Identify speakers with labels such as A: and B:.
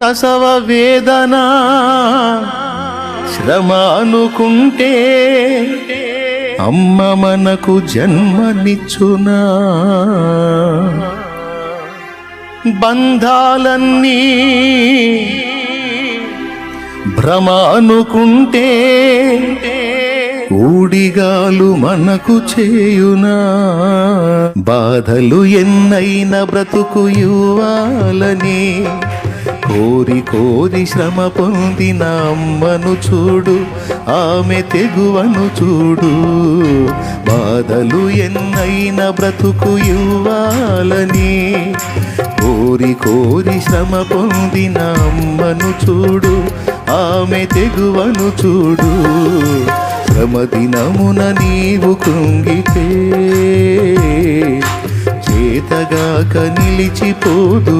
A: ప్రసవ వేదన శ్రమ అనుకుంటే అమ్మ మనకు జన్మనిచ్చునా? బంధాలన్నీ భ్రమ అనుకుంటే ఊడిగాలు మనకు చేయునా? బాధలు ఎన్నైన బ్రతుకు యువాలని కోరి కోరి శ్రమ పొందిన అమ్మను చూడు ఆమె తెగువను చూడు. బాధలు ఎన్నైన బ్రతుకు ఇవ్వాలని కోరి కోరి శ్రమ పొందిన అమ్మను చూడు ఆమె తెగువను చూడు. శ్రమ దినమున నీవు కుంగితే చేతగాక నిలిచిపోదు